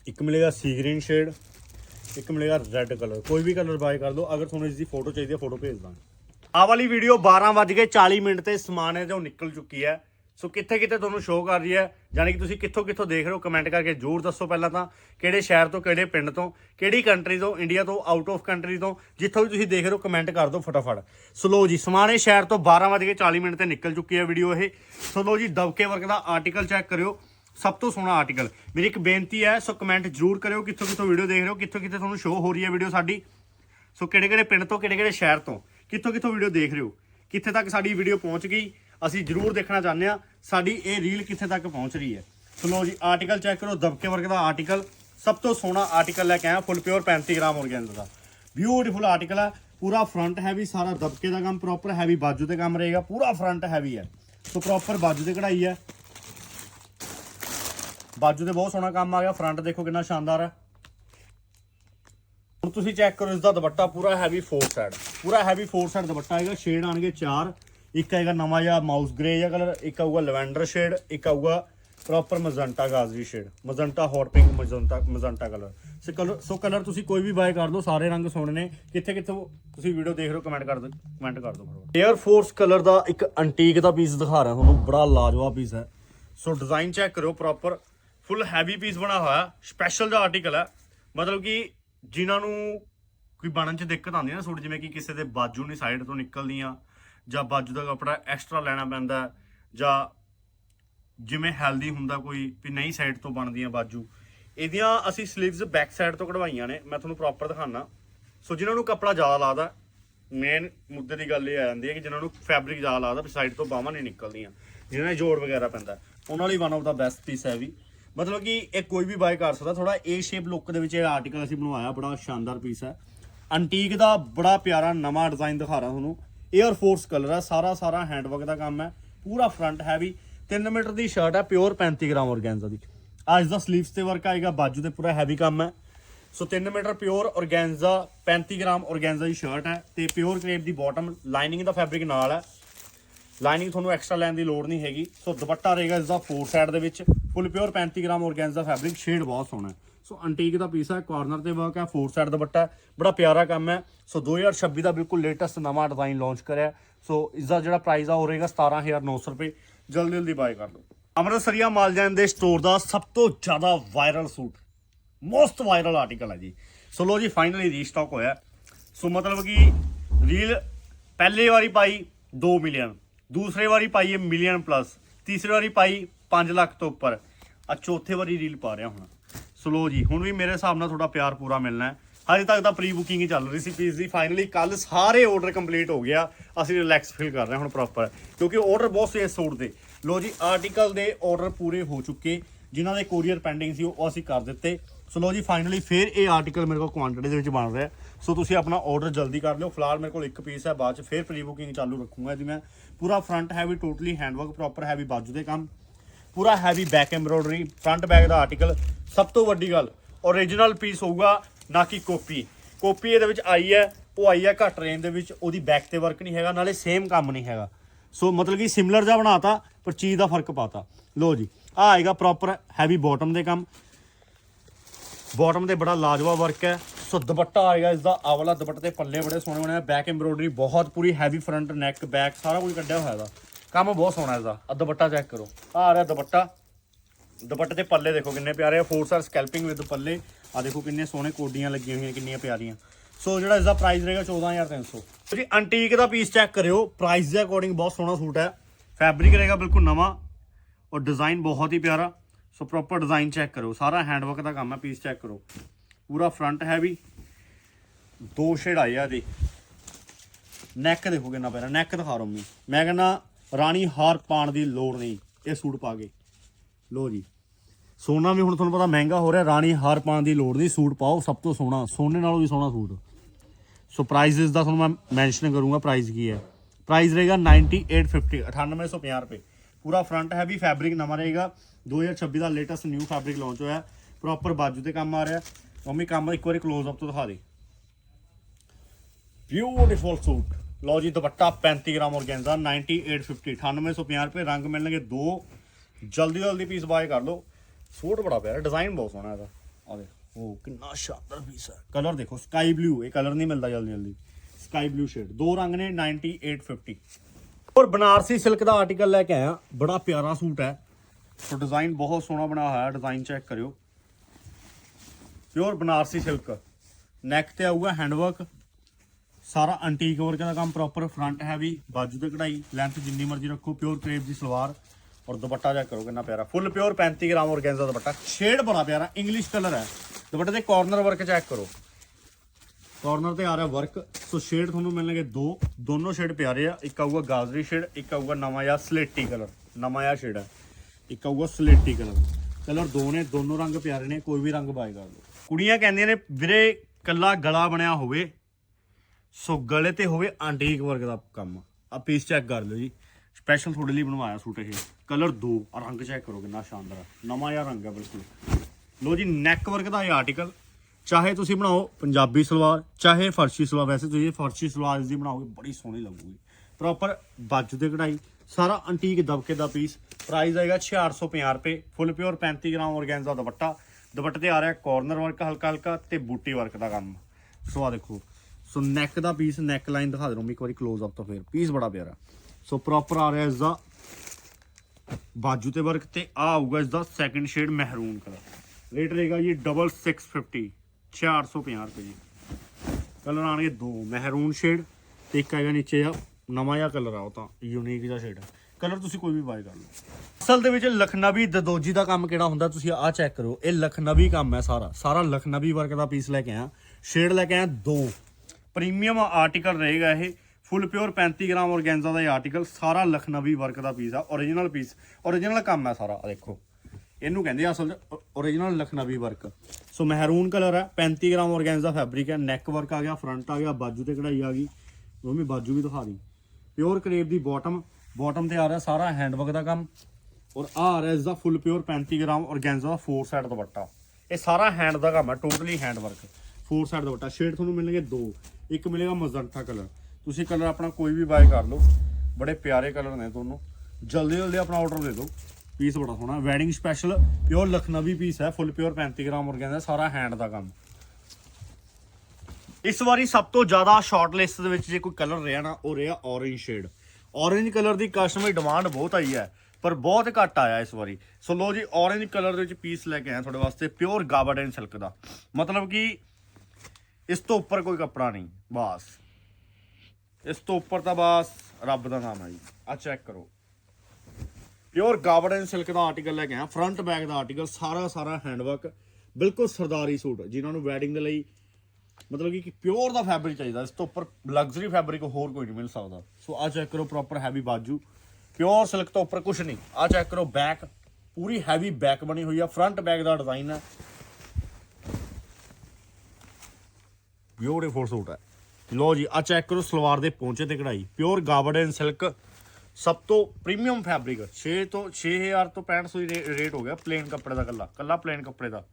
ਇੱਕ ਮਿਲੇਗਾ ਸੀ ਗ੍ਰੀਨ ਸ਼ੇਡ ਇੱਕ ਮਿਲੇਗਾ ਰੈੱਡ ਕਲਰ ਕੋਈ ਵੀ ਕਲਰ ਬਾਏ ਕਰ ਲਓ। ਅਗਰ ਤੁਹਾਨੂੰ ਇਸ ਦੀ ਫੋਟੋ ਚਾਹੀਦੀ ਹੈ ਫੋਟੋ ਭੇਜ ਦਾਂਗੇ। ਆਹ ਵਾਲੀ ਵੀਡੀਓ 12:40 ਮਿੰਟ ਤੇ ਸਮਾਨ ਹੈ ਜੋ ਨਿਕਲ ਚੁੱਕੀ ਹੈ। ਸੋ ਕਿੱਥੇ ਕਿੱਥੇ ਤੁਹਾਨੂੰ ਸ਼ੋਅ ਕਰ ਰਹੀ ਹੈ, ਯਾਨੀ ਕਿ ਤੁਸੀਂ ਕਿੱਥੋਂ ਕਿੱਥੋਂ ਦੇਖ ਰਹੇ ਹੋ ਕਮੈਂਟ ਕਰਕੇ ਜਰੂਰ ਦੱਸੋ ਪਹਿਲਾਂ ਤਾਂ, ਕਿਹੜੇ ਸ਼ਹਿਰ ਤੋਂ, ਕਿਹੜੇ ਪਿੰਡ ਤੋਂ, ਕਿਹੜੀ ਕੰਟਰੀ ਤੋਂ ਇੰਡੀਆ ਤੋਂ ਆਊਟ ਆਫ ਕੰਟਰੀ ਤੋਂ, ਜਿੱਥੋਂ ਵੀ ਤੁਸੀਂ ਦੇਖ ਰਹੇ ਹੋ ਕਮੈਂਟ ਕਰ ਦਿਓ ਫਟਾਫਟ। ਸੋ ਜੀ ਸਮਾਣੇ ਸ਼ਹਿਰ ਤੋਂ 12:40 ਮਿੰਟ ਤੇ ਨਿਕਲ ਚੁੱਕੀ ਹੈ ਵੀਡੀਓ ਇਹ। ਸੋ ਜੀ, ਦਬਕੇ ਵਰਗ ਦਾ ਆਰਟੀਕਲ ਚੈੱਕ ਕਰਿਓ। ਸਭ ਤੋਂ ਸੋਹਣਾ ਆਰਟੀਕਲ ਮੇਰੀ ਇੱਕ ਬੇਨਤੀ ਹੈ, ਸੋ ਕਮੈਂਟ ਜਰੂਰ ਕਰਿਓ ਕਿੱਥੋਂ ਕਿੱਥੋਂ ਵੀਡੀਓ ਦੇਖ ਰਹੇ ਹੋ, ਕਿੱਥੋਂ ਕਿੱਥੇ ਤੁਹਾਨੂੰ ਸ਼ੋਅ ਹੋ ਰਹੀ ਹੈ ਵੀਡੀਓ ਸਾਡੀ। ਸੋ ਕਿਹੜੇ ਕਿਹੜੇ ਪਿੰਡ ਤੋਂ, ਕਿਹੜੇ ਕਿਹੜੇ ਸ਼ਹਿਰ ਤੋਂ। ਕਿੱਥੋਂ ਕਿੱਥੋਂ ਵੀਡੀਓ ਦੇਖ ਰਹੇ ਹੋ? ਕਿੱਥੇ ਤੱਕ ਸਾਡੀ ਵੀਡੀਓ ਪਹੁੰਚ ਗਈ? ਅਸੀਂ ਜਰੂਰ ਦੇਖਣਾ ਚਾਹੁੰਦੇ ਆ ਸਾਡੀ ਇਹ ਰੀਲ ਕਿੱਥੇ ਤੱਕ ਪਹੁੰਚ ਰਹੀ ਹੈ? ਸੋ ਜੀ ਆਰਟੀਕਲ ਚੈੱਕ ਕਰੋ, ਦਬਕੇ ਵਰਗ ਦਾ ਆਰਟੀਕਲ ਸਭ ਤੋਂ ਸੋਹਣਾ ਆਰਟੀਕਲ ਲੈ ਕੇ ਆਇਆ ਫੁੱਲ ਪਿਓਰ 35 ਗ੍ਰਾਮ ਔਰਗੈਂਜ਼ਾ ਦਾ। ਬਿਊਟੀਫੁਲ ਆਰਟੀਕਲ ਹੈ। ਪੂਰਾ ਫਰੰਟ ਹੈਵੀ ਸਾਰਾ ਦਬਕੇ ਦਾ ਕੰਮ ਪ੍ਰੋਪਰ ਹੈਵੀ ਬਾਜੂ ਤੇ ਕੰਮ ਰਹੇਗਾ। ਪੂਰਾ ਫਰੰਟ ਹੈਵੀ ਹੈ। ਸੋ ਪ੍ਰੋਪਰ ਬਾਜੂ ਤੇ ਕਢਾਈ ਹੈ। ਬਾਜੂ ਤੇ ਬਹੁਤ ਸੋਹਣਾ ਕੰਮ ਆ ਗਿਆ। ਫਰੰਟ ਦੇਖੋ ਕਿੰਨਾ ਸ਼ਾਨਦਾਰ ਹੈ। ਹੁਣ ਤੁਸੀਂ ਚੈੱਕ ਕਰੋ ਇਸ ਦਾ ਦੁਪੱਟਾ ਪੂਰਾ ਹੈਵੀ ਫੋਰ ਸਾਈਡ ਪੂਰਾ ਹੈਵੀ ਫੋਰ ਸਾਈਡ ਦੁਪੱਟਾ ਆਏਗਾ ਸ਼ੇਡ ਆਣਗੇ ਚਾਰ। ਇੱਕ ਆਏਗਾ ਨਵਾਂ ਜਿਹਾ ਮਾਊਸ ਗ੍ਰੇ ਜਿਹਾ ਕਲਰ ਇੱਕ ਆਊਗਾ ਲਵੈਂਡਰ ਸ਼ੇਡ ਇੱਕ ਆਊਗਾ proper magenta ਗਾਜ਼ਰੀ shade magenta hot pink magenta magenta colour so colour so colour ਤੁਸੀਂ ਕੋਈ ਵੀ ਬਾਏ ਕਰ ਲਓ ਸਾਰੇ ਰੰਗ ਸੋਹਣੇ ਨੇ। ਕਿੱਥੇ ਕਿੱਥੇ ਤੁਸੀਂ ਵੀਡੀਓ ਦੇਖ ਰਹੇ ਹੋ ਕਮੈਂਟ ਕਰ ਦਿਓ ਕਮੈਂਟ ਕਰ ਦਿਓ 에ਅਰ ਫੋਰਸ ਕਲਰ ਦਾ ਇੱਕ ਐਂਟੀਕ ਦਾ ਪੀਸ ਦਿਖਾ ਰਿਹਾ ਤੁਹਾਨੂੰ, ਬੜਾ ਲਾਜਵਾਬ ਪੀਸ ਹੈ। ਸੋ ਡਿਜ਼ਾਈਨ ਚੈੱਕ ਕਰੋ ਪ੍ਰੋਪਰ ਫੁੱਲ ਹੈਵੀ ਪੀਸ ਬਣਾ ਹੋਇਆ ਸਪੈਸ਼ਲ ਦਾ ਆਰਟੀਕਲ ਹੈ। ਮਤਲਬ ਕਿ ਜਿਨ੍ਹਾਂ ਨੂੰ ਕੋਈ ਬਣਨ 'ਚ ਦਿੱਕਤ ਆਉਂਦੀ ਹੈ ਨਾ ਸੂਟ, ਜਿਵੇਂ ਕਿ ਕਿਸੇ ਦੇ ਬਾਜੂ ਨਹੀਂ ਸਾਈਡ ਤੋਂ ਨਿਕਲਦੀਆਂ, ਜਾਂ ਬਾਜੂ ਦਾ ਕੱਪੜਾ ਐਕਸਟਰਾ ਲੈਣਾ ਪੈਂਦਾ, ਜਾਂ ਜਿਵੇਂ ਹੈਲਦੀ ਹੁੰਦਾ ਕੋਈ ਵੀ ਨਹੀਂ ਸਾਈਡ ਤੋਂ ਬਣਦੀਆਂ ਬਾਜੂ, ਇਹਦੀਆਂ ਅਸੀਂ ਸਲੀਵਸ ਬੈਕ ਸਾਈਡ ਤੋਂ ਕਢਵਾਈਆਂ ਨੇ, ਮੈਂ ਤੁਹਾਨੂੰ ਪ੍ਰੋਪਰ ਦਿਖਾਣਾ ਸੋ ਜਿਨ੍ਹਾਂ ਨੂੰ ਕੱਪੜਾ ਜ਼ਿਆਦਾ ਲੱਗਦਾ ਮੇਨ ਮੁੱਦੇ ਦੀ ਗੱਲ ਇਹ ਆ ਜਾਂਦੀ ਹੈ ਕਿ ਜਿਨ੍ਹਾਂ ਨੂੰ ਫੈਬਰਿਕ ਜ਼ਿਆਦਾ ਲੱਗਦਾ ਵੀ ਸਾਈਡ ਤੋਂ ਬਾਹਾਂ ਨਹੀਂ ਨਿਕਲਦੀਆਂ, ਜਿਨ੍ਹਾਂ ਨੇ ਜੋੜ ਵਗੈਰਾ ਪੈਂਦਾ, ਉਹਨਾਂ ਲਈ ਵਨ ਆਫ ਦਾ ਬੈਸਟ ਪੀਸ ਹੈ ਵੀ। ਮਤਲਬ ਕਿ ਇਹ ਕੋਈ ਵੀ ਬਾਏ ਕਰ ਸਕਦਾ ਥੋੜਾ ਏ ਸ਼ੇਪ ਲੁੱਕ ਦੇ ਵਿੱਚ ਇਹ ਆਰਟੀਕਲ ਅਸੀਂ ਬਣਵਾਇਆ, ਬੜਾ ਸ਼ਾਨਦਾਰ ਪੀਸ ਹੈ। ਐਂਟੀਕ ਦਾ ਬੜਾ ਪਿਆਰਾ ਨਵਾਂ ਡਿਜ਼ਾਈਨ ਦਿਖਾ ਰਿਹਾ ਤੁਹਾਨੂੰ। 에ਅਰ ਫੋਰਸ ਕਲਰ ਹੈ, ਸਾਰਾ ਸਾਰਾ ਹੈਂਡਵਰਕ ਦਾ ਕੰਮ ਹੈ, ਪੂਰਾ ਫਰੰਟ ਹੈਵੀ 3 ਮੀਟਰ ਦੀ ਸ਼ਰਟ ਹੈ ਪਿਓਰ 35 ਗ੍ਰਾਮ ਔਰਗੈਂਜ਼ਾ ਦੀ। ਅੱਜ ਦਾ ਸਲੀਵਸ ਤੇ ਵਰਕ ਆਏਗਾ, ਬਾਜੂ ਤੇ ਪੂਰਾ ਹੈਵੀ ਕੰਮ ਹੈ। So 3 metre pure organza 35 gram organza ਦੀ ਸ਼ਰਟ ਹੈ ਤੇ ਪਿਓਰ ਕ੍ਰੇਪ ਦੀ ਬਾਟਮ ਲਾਈਨਿੰਗ ਦਾ ਫੈਬਰਿਕ ਨਾਲ ਹੈ। ਲਾਈਨਿੰਗ ਤੁਹਾਨੂੰ ਐਕਸਟਰਾ ਲੈਣ ਦੀ ਲੋੜ ਨਹੀਂ ਹੈਗੀ। ਸੋ ਦੁਪੱਟਾ ਰਹੇਗਾ ਇਸ ਦਾ ਫੋਰ ਸਾਈਡ ਦੇ ਵਿੱਚ। Full pure 35 gram organza fabric shade ਬਹੁਤ ਸੋਹਣਾ ਹੈ। ਸੋ ਅੰਟੀਕ ਦਾ ਪੀਸ ਹੈ ਕਾਰਨਰ ਤੇ ਵਰਕ ਹੈ ਫੋਰ ਸਾਈਡ ਦੁਪੱਟਾ ਬੜਾ ਪਿਆਰਾ ਕੰਮ ਹੈ। ਸੋ 2026 ਦਾ ਬਿਲਕੁਲ ਲੇਟੈਸਟ ਨਵਾਂ ਡਿਜ਼ਾਈਨ ਲਾਂਚ ਕਰਿਆ ਸੋ ਇਸ ਦਾ ਜਿਹੜਾ ਪ੍ਰਾਈਸ ਆ ਉਹ ਰਹੇਗਾ 17900 ਰੁਪਏ। ਜਲਦੀ ਜਲਦੀ ਬਾਏ ਕਰ ਲਓ। ਅੰਮ੍ਰਿਤਸਰੀਆ ਮਾਲਜਾਨ ਦੇ ਸਟੋਰ ਦਾ ਸਭ ਤੋਂ ਜ਼ਿਆਦਾ viral suit. Most viral article ਹੈ ਜੀ। ਸੋ ਲੋ ਜੀ ਫਾਈਨਲੀ ਰੀਸਟਾਕ ਹੋਇਆ ਸੋ ਮਤਲਬ ਕਿ ਰੀਲ ਪਹਿਲੀ ਵਾਰੀ ਪਾਈ 2 ਮਿਲੀਅਨ ਦੂਸਰੇ ਵਾਰੀ ਪਾਈ ਹੈ ਮਿਲੀਅਨ ਪਲੱਸ ਤੀਸਰੀ ਵਾਰੀ ਪਾਈ 5 ਲੱਖ ਤੋਂ ਉੱਪਰ। ਆ ਚੌਥੇ ਵਾਰੀ ਰੀਲ ਪਾ ਰਿਹਾ ਹੁਣ। ਸੋ ਜੀ, ਹੁਣ ਵੀ ਮੇਰੇ ਹਿਸਾਬ ਨਾਲ ਤੁਹਾਡਾ ਪਿਆਰ ਪੂਰਾ ਮਿਲਣਾ ਹੈ। ਹਜੇ ਤੱਕ ਤਾਂ ਪ੍ਰੀ ਬੁਕਿੰਗ ਹੀ ਚੱਲ ਰਹੀ ਸੀ ਪੀਸ ਦੀ। ਫਾਈਨਲੀ ਕੱਲ ਸਾਰੇ ਆਰਡਰ ਕੰਪਲੀਟ ਹੋ ਗਿਆ। ਅਸੀਂ ਰਿਲੈਕਸ ਫੀਲ ਕਰ ਰਹੇ ਹਾਂ ਹੁਣ ਪ੍ਰੋਪਰ ਕਿਉਂਕਿ ਆਰਡਰ ਬਹੁਤ ਸੀ ਇਸ ਸੂਟ ਦੇ। ਲੋ ਜੀ ਆਰਟੀਕਲ ਦੇ ਆਰਡਰ ਪੂਰੇ ਹੋ ਚੁੱਕੇ। ਜਿਨ੍ਹਾਂ ਦੇ ਕੋਰੀਅਰ ਪੈਂਡਿੰਗ ਸੀ, ਉਹ ਅਸੀਂ ਕਰ ਦਿੱਤੇ। ਸੋ ਲੋ ਜੀ ਫਾਈਨਲੀ ਫੇਰ ਇਹ ਆਰਟੀਕਲ ਮੇਰੇ ਕੋਲ ਕੁਆਂਟੀਟੀ ਦੇ ਵਿੱਚ ਬਣ ਰਿਹਾ ਸੋ ਤੁਸੀਂ ਆਪਣਾ ਆਰਡਰ ਜਲਦੀ ਕਰ ਲਿਓ। ਫਿਲਹਾਲ ਮੇਰੇ ਕੋਲ ਇੱਕ ਪੀਸ ਹੈ, ਬਾਅਦ ਚ ਫੇਰ ਪ੍ਰੀ ਬੁਕਿੰਗ ਚਾਲੂ ਰੱਖੂੰਗਾ ਜੀ ਮੈਂ। ਪੂਰਾ front heavy totally handwork proper heavy ਬਾਜੂ ਦੇ ਕੰਮ। ਪੂਰਾ heavy back embroidery front back ਦਾ ਆਰਟੀਕਲ ਸਭ ਤੋਂ ਵੱਡੀ ਗੱਲ ਓਰੀਜਨਲ ਪੀਸ ਹੋਊਗਾ, ਨਾ ਕਿ ਕਾਪੀ ਕਾਪੀ ਇਹਦੇ ਵਿੱਚ ਆਈ ਹੈ, ਉਹ ਆਈ ਹੈ ਘੱਟ ਰੇਂਜ ਦੇ ਵਿੱਚ, ਉਹਦੀ ਬੈਕ ਤੇ ਵਰਕ ਨਹੀਂ ਹੈਗਾ, ਨਾਲੇ ਸੇਮ ਕੰਮ ਨਹੀਂ ਹੈਗਾ। ਸੋ ਮਤਲਬ ਕਿ ਸਿਮਿਲਰ ਜਿਹਾ ਬਣਾਤਾ, ਪਰ ਚੀਜ਼ ਦਾ ਫ਼ਰਕ ਪਾਤਾ। ਲੋ ਜੀ ਆ ਆਏਗਾ ਪ੍ਰੋਪਰ ਹੈਵੀ ਬਾਟਮ ਦੇ ਕੰਮ। ਬਾਟਮ ਤੇ ਬੜਾ ਲਾਜਵਾਬ ਵਰਕ ਹੈ। ਸੋ ਦੁਪੱਟਾ ਆਏਗਾ ਇਸ ਦਾ ਆਹ ਵਾਲਾ ਦੁਪੱਟੇ ਤੇ ਪੱਲੇ ਬੜੇ ਸੋਹਣੇ ਬਣੇ ਆ ਬੈਕ ਐਮਬ੍ਰੋਇਡਰੀ ਬਹੁਤ ਪੂਰੀ ਹੈਵੀ ਫਰੰਟ ਨੈਕ ਬੈਕ ਸਾਰਾ ਕੁਝ ਕੱਢਿਆ ਹੋਇਆ ਇਹਦਾ। ਕੰਮ ਬਹੁਤ ਸੋਹਣਾ ਇਹਦਾ। ਆ ਦੁਪੱਟਾ ਚੈੱਕ ਕਰੋ। ਆ ਰਿਹਾ ਦੁਪੱਟਾ। ਦੁਪੱਟੇ ਤੇ ਪੱਲੇ ਦੇਖੋ ਕਿੰਨੇ ਪਿਆਰੇ ਆ। ਫੋਰ ਸਟਾਰ ਸਕੈਲਪਿੰਗ ਵਿਦ ਪੱਲੇ। ਆ ਦੇਖੋ ਕਿੰਨੇ ਸੋਹਣੇ ਕੋਡੀਆਂ ਲੱਗੀਆਂ ਹੋਈਆਂ, ਕਿੰਨੀਆਂ ਪਿਆਰੀਆਂ। ਸੋ ਜਿਹੜਾ ਇਸ ਦਾ ਪ੍ਰਾਈਸ ਰਹੇਗਾ 14300 ਜੀ ਅੰਟੀਕ ਦਾ ਪੀਸ ਚੈੱਕ ਕਰਿਓ। ਪ੍ਰਾਈਸ ਦੇ ਅਕੋਰਡਿੰਗ ਬਹੁਤ ਸੋਹਣਾ ਸੂਟ ਹੈ। ਫੈਬਰਿਕ ਰਹੇਗਾ ਬਿਲਕੁਲ ਨਵਾਂ। ਔਰ ਡਿਜ਼ਾਈਨ ਬਹੁਤ ਹੀ ਪਿਆਰਾ। ਸੋ ਪ੍ਰੋਪਰ ਡਿਜ਼ਾਈਨ ਚੈੱਕ ਕਰੋ। ਸਾਰਾ ਹੈਂਡਵਰਕ ਦਾ ਕੰਮ ਹੈ ਪੀਸ ਚੈੱਕ ਕਰੋ। ਪੂਰਾ ਫਰੰਟ ਹੈਵੀ ਦੋ ਸ਼ੇਡ ਆਏ ਆ ਇਹਦੇ। ਨੈਕ ਦੇਖੋ ਕਿੰਨਾ ਪਿਆਰਾ। ਨੈਕ ਦਿਖਾ ਰੋ ਮੈਂ ਮੈਂ ਕਹਿੰਦਾ, ਰਾਣੀ ਹਾਰ ਪਾਣ ਦੀ ਲੋੜ ਨਹੀਂ। ਇਹ ਸੂਟ ਪਾ ਕੇ। ਲੋ ਜੀ। ਸੋਨਾ ਵੀ ਹੁਣ ਤੁਹਾਨੂੰ ਪਤਾ ਮਹਿੰਗਾ ਹੋ ਰਿਹਾ। ਰਾਣੀ ਹਾਰ ਪਾਣ ਦੀ ਲੋੜ ਨਹੀਂ। ਸੂਟ ਪਾਓ, ਸਭ ਤੋਂ ਸੋਹਣਾ। ਸੋਨੇ ਨਾਲੋਂ ਵੀ ਸੋਹਣਾ ਸੂਟ। ਸੋ ਪ੍ਰਾਈਸਿਸ ਦਾ ਤੁਹਾਨੂੰ ਮੈਂ ਮੈਂਸ਼ਨ ਕਰੂੰਗਾ ਪ੍ਰਾਈਸ ਕੀ ਹੈ। ਪ੍ਰਾਈਸ ਰਹੇਗਾ 9850 9850 ਰੁਪਏ। ਪੂਰਾ ਫਰੰਟ ਹੈਵੀ ਫੈਬਰਿਕ ਨਵਾਂ ਰਹੇਗਾ। 2026 ਦਾ ਲੇਟੈਸਟ ਨਿਊ ਫੈਬਰਿਕ ਲਾਂਚ ਹੋਇਆ। ਪ੍ਰੋਪਰ ਬਾਜੂ ਤੇ ਕੰਮ ਆ ਰਿਹਾ। ਮੰਮੀ, ਕੰਮ ਇੱਕ ਵਾਰੀ ਕਲੋਜ਼ ਅਪ ਤੋਂ ਦਿਖਾ ਦੇ। ਬਿਊਟੀਫੁਲ ਸੂਟ ਲਓ ਜੀ, ਦੁਪੱਟਾ 35 ਗ੍ਰਾਮ ਔਰਗੈਂਜ਼ਾ 9850 9850 ਰੁਪਏ, ਰੰਗ ਮਿਲਣਗੇ ਦੋ। ਜਲਦੀ ਜਲਦੀ ਪੀਸ ਬਾਏ ਕਰ ਲਓ। ਸੂਟ ਬੜਾ ਪਿਆਰਾ ਡਿਜ਼ਾਈਨ ਬਹੁਤ ਸੋਹਣਾ ਇਹਦਾ। ਆ ਦੇਖ, ਉਹ ਕਿੰਨਾ ਸ਼ਾਨਦਾਰ ਪੀਸ ਹੈ। ਕਲਰ ਦੇਖੋ ਸਕਾਈ ਬਲੂ ਇਹ ਕਲਰ ਨਹੀਂ ਮਿਲਦਾ ਜਲਦੀ ਜਲਦੀ। ਸਕਾਈ ਬਲੂ ਸ਼ੇਡ ਦੋ ਰੰਗ ਨੇ 9850 ਔਰ ਬਨਾਰਸੀ ਸਿਲਕ ਦਾ ਆਰਟੀਕਲ ਲੈ ਕੇ ਆਇਆ। ਬੜਾ ਪਿਆਰਾ ਸੂਟ ਹੈ। ਸੋ ਡਿਜ਼ਾਈਨ ਬਹੁਤ ਸੋਹਣਾ ਬਣਾਇਆ ਹੋਇਆ ਡਿਜ਼ਾਈਨ ਚੈੱਕ ਕਰਿਓ। ਪਿਓਰ ਬਨਾਰਸੀ ਸਿਲਕ ਨੈਕ ਤੇ ਆਊਗਾ ਹੈਂਡਵਰਕ ਸਾਰਾ ਐਂਟੀਕ ਵਰਕ ਦਾ ਕੰਮ ਪ੍ਰੋਪਰ ਫਰੰਟ ਹੈਵੀ ਬਾਜੂ ਤੇ ਕਢਾਈ ਲੈਂਥ ਜਿੰਨੀ ਮਰਜ਼ੀ ਰੱਖੋ ਪਿਓਰ ਕ੍ਰੇਪ ਦੀ ਸਲਵਾਰ ਔਰ ਦੁਪੱਟਾ ਚੈੱਕ ਕਰੋ ਕਿੰਨਾ ਪਿਆਰਾ। ਫੁੱਲ ਪਿਓਰ 35 ਗ੍ਰਾਮ ਔਰਗੈਂਜ਼ਾ ਦੁਪੱਟਾ। ਸ਼ੇਡ ਬੜਾ ਪਿਆਰਾ ਇੰਗਲਿਸ਼ ਕਲਰ ਹੈ। ਦੁਪੱਟੇ ਦੇ ਕਾਰਨਰ ਵਰਕ ਚੈੱਕ ਕਰੋ। ਕਾਰਨਰ ਤੇ ਆ ਰਿਹਾ ਵਰਕ ਸੋ ਸ਼ੇਡ ਤੁਹਾਨੂੰ ਮਿਲਣਗੇ ਦੋ। ਦੋਨੋਂ ਸ਼ੇਡ ਪਿਆਰੇ ਆ। ਇੱਕ ਆਊਗਾ ਗਾਜ਼ਰੀ ਸ਼ੇਡ ਇੱਕ ਆਊਗਾ ਨਵਾਂ ਜਿਹਾ ਸਲੇਟੀ ਕਲਰ ਨਵਾਂ ਜਿਹਾ ਸ਼ੇਡ ਹੈ। ਇੱਕ ਆਊਗਾ ਸਲੇਟੀ ਕਲਰ। ਕਲਰ ਦੋ ਨੇ ਦੋਨੋਂ ਰੰਗ ਪਿਆਰੇ ਨੇ, ਕੋਈ ਵੀ ਰੰਗ ਬਾਏ ਕਰ ਲਓ। ਕੁੜੀਆਂ ਕਹਿੰਦੀਆਂ ਨੇ, ਵੀਰੇ, ਕੱਲਾ ਗਲਾ ਬਣਿਆ ਹੋਵੇ, ਸੋ ਗਲੇ ਤੇ ਹੋਵੇ ਐਂਟੀਕ ਵਰਕ ਦਾ ਕੰਮ। ਆ ਪੀਸ ਚੈੱਕ ਕਰ ਲਓ ਜੀ। ਸਪੈਸ਼ਲ ਤੁਹਾਡੇ ਲਈ ਬਣਵਾਇਆ ਸੂਟ ਇਹ। ਕਲਰ ਦੋ। ਆ ਰੰਗ ਚੈੱਕ ਕਰੋ ਕਿੰਨਾ ਸ਼ਾਨਦਾਰ ਨਵਾਂ ਜਿਹਾ ਰੰਗ ਹੈ ਬਿਲਕੁਲ। ਲੋ ਜੀ ਨੈਕ ਵਰਕ ਦਾ ਇਹ ਆਰਟੀਕਲ ਚਾਹੇ ਤੁਸੀਂ ਬਣਾਓ ਪੰਜਾਬੀ ਸਲਵਾਰ, ਚਾਹੇ ਫਰਸ਼ੀ ਸਲਵਾਰ। ਵੈਸੇ ਤੁਸੀਂ ਫਰਸ਼ੀ ਸਲਵਾਰ ਦੀ ਬਣਾਓਗੇ, ਬੜੀ ਸੋਹਣੀ ਲੱਗੂਗੀ। ਪ੍ਰੋਪਰ ਬਾਜੂ ਤੇ ਕਢਾਈ। ਸਾਰਾ ਐਂਟੀਕ ਦਬਕੇ ਦਾ ਪੀਸ ਪ੍ਰਾਈਸ ਆਏਗਾ 650 ਰੁਪਏ। ਫੁੱਲ ਪਿਓਰ 35 ਗ੍ਰਾਮ ਔਰਗੈਂਜ਼ਾ ਦੁਪੱਟਾ। ਦੁਪੱਟੇ ਤੇ ਆ ਰਿਹਾ ਕਾਰਨਰ ਵਰਕ ਹਲਕਾ ਹਲਕਾ ਤੇ ਬੂਟੀ ਵਰਕ ਦਾ ਕੰਮ। ਸੋ ਆ ਦੇਖੋ। ਸੋ ਨੈਕ ਦਾ ਪੀਸ ਨੈਕ ਲਾਈਨ ਦਿਖਾ ਦੇ ਮੈਂ ਇੱਕ ਵਾਰੀ ਕਲੋਜ਼ ਅਪ ਤੋਂ ਫਿਰ। ਪੀਸ ਬੜਾ ਪਿਆਰਾ। ਸੋ ਪ੍ਰੋਪਰ ਆ ਰਿਹਾ ਇਸ ਦਾ ਬਾਜੂ ਤੇ ਵਰਕ ਤੇ ਆ ਆਊਗਾ ਇਸ ਦਾ ਸੈਕੰਡ ਸ਼ੇਡ ਮਹਿਰੂਨ ਕਲਰ ਰੇਟ ਰਹੇਗਾ ਜੀ ਡਬਲ 650 450 ਰੁਪਏ ਜੀ। ਕਲਰ ਆਣਗੇ ਦੋ। ਮਹਿਰੂਨ ਸ਼ੇਡ ਤੇ ਇੱਕ ਆਏਗਾ ਨੀਚੇ ਆ ਨਵਾਂ ਜਿਹਾ ਕਲਰ ਆ ਉਹ ਤਾਂ ਯੂਨੀਕ ਜਿਹਾ ਸ਼ੇਡ ਆ। ਕਲਰ ਤੁਸੀਂ ਕੋਈ ਵੀ ਬਾਏ ਕਰ ਲਓ। ਅਸਲ ਦੇ ਵਿੱਚ ਲਖਨਵੀ ਦਦੋਜੀ ਦਾ ਕੰਮ ਕਿਹੜਾ ਹੁੰਦਾ, ਤੁਸੀਂ ਆਹ ਚੈੱਕ ਕਰੋ। ਇਹ ਲਖਨਵੀ ਕੰਮ ਹੈ ਸਾਰਾ। ਸਾਰਾ ਲਖਨਵੀ ਵਰਕ ਦਾ ਪੀਸ ਲੈ ਕੇ ਆਇਆ। ਸ਼ੇਡ ਲੈ ਕੇ ਆਇਆ ਦੋ। ਪ੍ਰੀਮੀਅਮ ਆਰਟੀਕਲ ਰਹੇਗਾ ਇਹ। ਫੁੱਲ ਪਿਓਰ 35 ਗ੍ਰਾਮ ਔਰਗੈਂਜ਼ਾ ਦਾ ਇਹ ਆਰਟੀਕਲ ਸਾਰਾ ਲਖਨਵੀ ਵਰਕ ਦਾ ਪੀਸ ਆ। Origignal ਪੀਸ origignal ਕੰਮ ਹੈ ਸਾਰਾ। ਦੇਖੋ। ਇਹਨੂੰ ਕਹਿੰਦੇ ਆ ਅਸਲ origignal ਲਖਨਵੀ ਵਰਕ ਸੋ ਮਹਿਰੂਨ ਕਲਰ ਹੈ 35 ਗ੍ਰਾਮ ਔਰਗੈਂਜ਼ਾ ਫੈਬਰਿਕ ਹੈ। ਨੈਕ ਵਰਕ ਆ ਗਿਆ ਫਰੰਟ ਆ ਗਿਆ, ਬਾਜੂ ਤੇ ਕਢਾਈ ਆ ਗਈ। ਉਹ ਵੀ ਬਾਜੂ ਵੀ ਦਿਖਾ ਦੀ। ਪਿਓਰ ਕਰੇਪ ਦੀ ਬਾਟਮ ਬਾਟਮ ਤੇ ਆ ਰਿਹਾ ਸਾਰਾ ਹੈਂਡਵਰਕ ਦਾ ਕੰਮ। ਔਰ ਆ ਆ ਰਿਹਾ ਇਸ ਦਾ ਫੁੱਲ ਪਿਓਰ 35 ਗ੍ਰਾਮ ਔਰਗੈਂਜ਼ਾ ਦਾ ਫੋਰ ਸਾਈਡ ਦੁਪੱਟਾ। ਇਹ ਸਾਰਾ ਹੈਂਡ ਦਾ ਕੰਮ ਹੈ ਟੋਟਲੀ ਹੈਂਡਵਰਕ ਫੋਰ ਸਾਈਡ ਦੁਪੱਟਾ। ਸ਼ੇਡ ਤੁਹਾਨੂੰ ਮਿਲਣਗੇ ਦੋ। ਇੱਕ ਮਿਲੇਗਾ ਮਜ਼ੰਟਾ ਕਲਰ ਤੁਸੀਂ ਕਲਰ ਆਪਣਾ ਕੋਈ ਵੀ ਬਾਏ ਕਰ ਲਓ। ਬੜੇ ਪਿਆਰੇ ਕਲਰ ਨੇ ਤੁਹਾਨੂੰ। ਜਲਦੀ ਜਲਦੀ ਆਪਣਾ ਆਰਡਰ ਦੇ ਦਿਓ। ਪੀਸ ਬੜਾ ਸੋਹਣਾ। Wedding special pure Lucknowi piece ਹੈ। ਫੁੱਲ ਪਿਓਰ 35 ਗ੍ਰਾਮ ਔਰਗੈਂਜਾ ਸਾਰਾ ਹੈਂਡ ਦਾ ਕੰਮ। ਇਸ ਵਾਰੀ ਸਭ ਤੋਂ ਜ਼ਿਆਦਾ ਸ਼ਾਰਟ ਲਿਸਟ ਦੇ ਵਿੱਚ ਜੇ ਕੋਈ ਕਲਰ ਰਿਹਾ ਨਾ, ਉਹ ਰਿਹਾ orange ਸ਼ੇਡ orange ਕਲਰ ਦੀ ਕਸਟਮਰ ਡਿਮਾਂਡ ਬਹੁਤ ਆਈ ਹੈ, ਪਰ ਬਹੁਤ ਘੱਟ ਆਇਆ ਇਸ ਵਾਰੀ। ਸੋ ਲੋ ਜੀ, orange ਕਲਰ ਦੇ ਵਿੱਚ ਪੀਸ ਲੈ ਕੇ ਆਇਆ ਤੁਹਾਡੇ ਵਾਸਤੇ ਪਿਓਰ ਗਾਬਰਡਨ ਸਿਲਕ ਦਾ। ਮਤਲਬ ਕਿ ਇਸ ਤੋਂ ਉੱਪਰ ਕੋਈ ਕੱਪੜਾ ਨਹੀਂ, ਬਸ। ਇਸ ਤੋਂ ਉੱਪਰ ਤਾਂ ਬਸ ਰੱਬ ਦਾ ਨਾਮ ਹੈ ਜੀ ਆ ਚੈੱਕ ਕਰੋ। ਪਿਓਰ ਗਾਬਰਡਨ ਸਿਲਕ ਦਾ ਆਰਟੀਕਲ ਲੈ ਕੇ ਆਇਆ ਫਰੰਟ ਬੈਕ ਦਾ ਆਰਟੀਕਲ ਸਾਰਾ ਸਾਰਾ ਹੈਂਡਵਰਕ ਬਿਲਕੁਲ ਸਰਦਾਰੀ ਸੂਟ, ਜਿਨ੍ਹਾਂ ਨੂੰ ਵੈਡਿੰਗ ਦੇ ਲਈ ਮਤਲਬ ਕਿ ਪਿਓਰ ਦਾ ਫੈਬਰਿਕ ਚਾਹੀਦਾ, ਇਸ ਤੋਂ ਉੱਪਰ ਲਗਜ਼ਰੀ ਫੈਬਰਿਕ ਹੋਰ ਕੋਈ ਨਹੀਂ ਮਿਲ ਸਕਦਾ। ਸੋ ਆ ਚੈੱਕ ਕਰੋ ਪ੍ਰੋਪਰ ਹੈਵੀ ਬਾਜੂ। ਪਿਓਰ ਸਿਲਕ ਤੋਂ ਉੱਪਰ ਕੁਝ ਨਹੀਂ। ਆ ਚੈੱਕ ਕਰੋ ਬੈਕ ਪੂਰੀ ਹੈਵੀ ਬੈਕ ਬਣੀ ਹੋਈ ਆ। ਫਰੰਟ ਬੈਕ ਦਾ ਡਿਜ਼ਾਈਨ ਹੈ ਬਿਊਟੀਫੁਲ ਸੂਟ ਹੈ ਲੋ ਜੀ ਆ ਚੈੱਕ ਕਰੋ ਸਲਵਾਰ ਦੇ ਪੌਂਚੇ ਤੇ ਕਢਾਈ। ਪਿਓਰ ਗਾਬਰਡਨ ਸਿਲਕ ਸਭ ਤੋਂ ਪ੍ਰੀਮੀਅਮ ਫੈਬਰਿਕ 6 ਤੋਂ 6000 ਤੋਂ 6500 ਦੀ ਰੇਟ ਹੋ ਗਿਆ। ਪਲੇਨ ਕੱਪੜੇ ਦਾ ਕੱਲਾ। ਕੱਲਾ ਪਲੇਨ ਕੱਪੜੇ ਦਾ।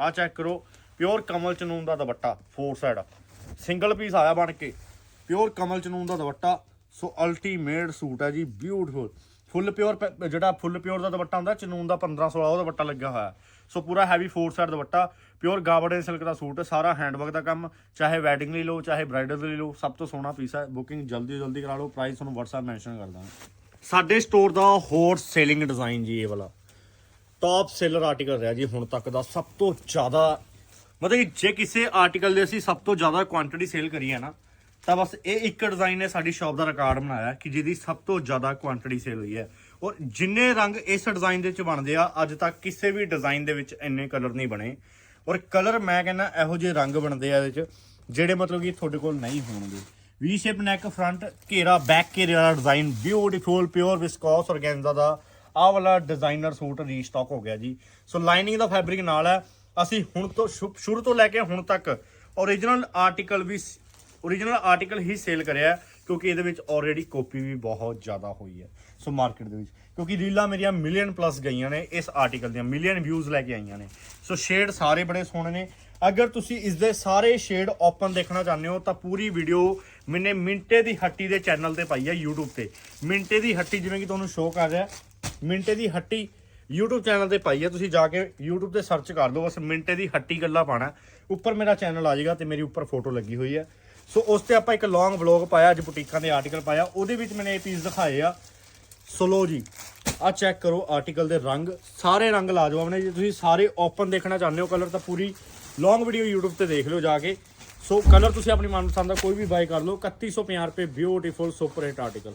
ਆ ਚੈੱਕ ਕਰੋ। ਪਿਓਰ ਕਮਲ ਚਨੂਨ ਦਾ ਦੁਪੱਟਾ ਫੋਰ ਸਾਈਡ ਸਿੰਗਲ ਪੀਸ ਆਇਆ ਬਣ ਕੇ। ਪਿਓਰ ਕਮਲ ਚਨੂਨ ਦਾ ਦੁਪੱਟਾ। ਸੋ ਅਲਟੀਮੇਟ ਸੂਟ ਹੈ ਜੀ ਬਿਊਟੀਫੁਲ ਫੁੱਲ ਪਿਓਰ ਜਿਹੜਾ ਫੁੱਲ ਪਿਓਰ ਦਾ ਦੁਪੱਟਾ ਹੁੰਦਾ, ਚਨੂਨ ਦਾ 1516 ਉਹ ਦੁਪੱਟਾ ਲੱਗਿਆ ਹੋਇਆ ਸੋ ਪੂਰਾ ਹੈਵੀ ਫੋਰ ਸਾਈਡ ਦੁਪੱਟਾ। ਪਿਓਰ ਗਾਬਰਡਨ ਸਿਲਕ ਦਾ ਸੂਟ ਹੈ ਸਾਰਾ ਹੈਂਡਵਰਕ ਦਾ ਕੰਮ। ਚਾਹੇ ਵੈਡਿੰਗ ਲਈ ਲਓ, ਚਾਹੇ ਬ੍ਰਾਈਡਲ ਲਈ ਲਓ, ਸਭ ਤੋਂ ਸੋਹਣਾ ਪੀਸ ਹੈ। ਬੁਕਿੰਗ ਜਲਦੀ ਤੋਂ ਜਲਦੀ ਕਰਾ ਲਓ ਪ੍ਰਾਈਸ ਤੁਹਾਨੂੰ WhatsApp ਮੈਂਸ਼ਨ ਕਰ ਦਾਂਗੇ। ਸਾਡੇ ਸਟੋਰ ਦਾ ਹੋਰ ਸੇਲਿੰਗ ਡਿਜ਼ਾਈਨ ਜੀ ਇਹ ਵਾਲਾ। ਟੌਪ ਸੇਲਰ ਆਰਟੀਕਲ ਰਿਹਾ ਜੀ, ਹੁਣ ਤੱਕ ਦਾ ਸਭ ਤੋਂ ਜ਼ਿਆਦਾ ਮਤਲਬ ਕਿ ਜੇ ਕਿਸੇ ਆਰਟੀਕਲ ਦੇ ਅਸੀਂ ਸਭ ਤੋਂ ਜ਼ਿਆਦਾ ਕੁਆਂਟੀਟੀ ਸੇਲ ਕਰੀ ਹੈ ਨਾ, ਤਾਂ ਬਸ ਇਹ ਇੱਕ ਡਿਜ਼ਾਈਨ ਨੇ ਸਾਡੀ ਸ਼ਾਪ ਦਾ ਰਿਕਾਰਡ ਬਣਾਇਆ ਕਿ ਜਿਹਦੀ ਸਭ ਤੋਂ ਜ਼ਿਆਦਾ ਕੁਆਂਟੀਟੀ ਸੇਲ ਹੋਈ ਹੈ। ਔਰ ਜਿੰਨੇ ਰੰਗ ਇਸ ਡਿਜ਼ਾਈਨ ਦੇ ਵਿੱਚ ਬਣਦੇ ਆ, ਅੱਜ ਤੱਕ ਕਿਸੇ ਵੀ ਡਿਜ਼ਾਈਨ ਦੇ ਵਿੱਚ ਇੰਨੇ ਕਲਰ ਨਹੀਂ ਬਣੇ। ਔਰ ਕਲਰ ਮੈਂ ਕਹਿੰਦਾ ਇਹੋ ਜਿਹੇ ਰੰਗ ਬਣਦੇ ਆ ਇਹਦੇ ਵਿੱਚ, ਜਿਹੜੇ ਮਤਲਬ ਕਿ ਤੁਹਾਡੇ ਕੋਲ ਨਹੀਂ ਹੋਣਗੇ। ਵੀ ਸ਼ੇਪ ਨੈਕ ਫਰੰਟ ਘੇਰਾ ਬੈਕ ਘੇਰੇ ਵਾਲਾ design beautiful pure viscose organza ਦਾ। ਆਹ ਵਾਲਾ ਡਿਜ਼ਾਈਨਰ ਸੂਟ ਰੀਸਟਾਕ ਹੋ ਗਿਆ ਜੀ। ਸੋ ਲਾਈਨਿੰਗ ਦਾ ਫੈਬਰਿਕ ਨਾਲ ਹੈ। ਅਸੀਂ ਹੁਣ ਤੋਂ ਸ਼ੁ- ਸ਼ੁਰੂ ਤੋਂ ਲੈ ਕੇ ਹੁਣ ਤੱਕ origignal ਆਰਟੀਕਲ ਵੀ origignal ਆਰਟੀਕਲ ਹੀ ਸੇਲ ਕਰਿਆ ਕਿਉਂਕਿ ਇਹਦੇ ਵਿੱਚ ਆਲਰੇਡੀ ਕਾਪੀ ਵੀ ਬਹੁਤ ਜ਼ਿਆਦਾ ਹੋਈ ਹੈ, ਸੋ ਮਾਰਕੀਟ ਦੇ ਵਿੱਚ। ਕਿਉਂਕਿ ਰੀਲਾਂ ਮੇਰੀਆਂ ਮਿਲੀਅਨ ਪਲੱਸ ਗਈਆਂ ਨੇ ਇਸ ਆਰਟੀਕਲ ਦੀਆਂ ਮਿਲੀਅਨ ਵਿਊਜ਼ ਲੈ ਕੇ ਆਈਆਂ ਨੇ। ਸੋ ਸ਼ੇਡ ਸਾਰੇ ਬੜੇ ਸੋਹਣੇ ਨੇ। ਅਗਰ ਤੁਸੀਂ ਇਸ ਦੇ ਸਾਰੇ ਸ਼ੇਡ ਓਪਨ ਦੇਖਣਾ ਚਾਹੁੰਦੇ ਹੋ, ਤਾਂ ਪੂਰੀ ਵੀਡੀਓ ਮੈਨੇ ਮਿੰਟੇ ਦੀ ਹੱਟੀ ਦੇ ਚੈਨਲ ਤੇ ਪਾਈ ਹੈ YouTube ਤੇ। ਮਿੰਟੇ ਦੀ ਹੱਟੀ ਜਿਵੇਂ ਕਿ ਤੁਹਾਨੂੰ ਸ਼ੋਅ ਕਰ ਰਿਹਾ, ਮਿੰਟੇ ਦੀ ਹੱਟੀ YouTube ਚੈਨਲ ਤੇ ਪਾਈ ਹੈ ਤੁਸੀਂ ਜਾ ਕੇ YouTube ਤੇ ਸਰਚ ਕਰ ਲਓ, ਬਸ ਮਿੰਟੇ ਦੀ ਹੱਟੀ ਗੱਲਾਂ ਪਾਣਾ ਉੱਪਰ ਮੇਰਾ ਚੈਨਲ ਆ ਜਾਏਗਾ ਤੇ ਮੇਰੀ ਉੱਪਰ ਫੋਟੋ ਲੱਗੀ ਹੋਈ ਹੈ। ਸੋ ਉਸ ਤੇ ਆਪਾਂ ਇੱਕ ਲੌਂਗ ਵਲੌਗ ਪਾਇਆ, ਅੱਜ ਬੁਟੀਕਾਂ ਦੇ ਆਰਟੀਕਲ ਪਾਇਆ, ਉਹਦੇ ਵਿੱਚ ਮੈਨੇ ਇਹ ਪੀਸ ਦਿਖਾਏ ਆ। ਸਲੋ ਜੀ ਆ ਚੈੱਕ ਕਰੋ ਆਰਟੀਕਲ ਦੇ ਰੰਗ। ਸਾਰੇ ਰੰਗ ਲਾਜਵਾਬ ਨੇ ਜੇ ਤੁਸੀਂ ਸਾਰੇ ਓਪਨ ਦੇਖਣਾ ਚਾਹੁੰਦੇ ਹੋ ਕਲਰ ਤਾਂ ਪੂਰੀ ਲੌਂਗ ਵੀਡੀਓ YouTube ਤੇ ਦੇਖ ਲਿਓ ਜਾ ਕੇ। ਸੋ ਕਲਰ ਤੁਸੀਂ ਆਪਣੀ ਮਨਪਸੰਦ ਦਾ ਕੋਈ ਵੀ ਬਾਈ ਕਰ ਲਓ 3150 ਰੁਪਏ ਬਿਊਟੀਫੁਲ ਸੁਪਰ ਹਿੱਟ ਆਰਟੀਕਲ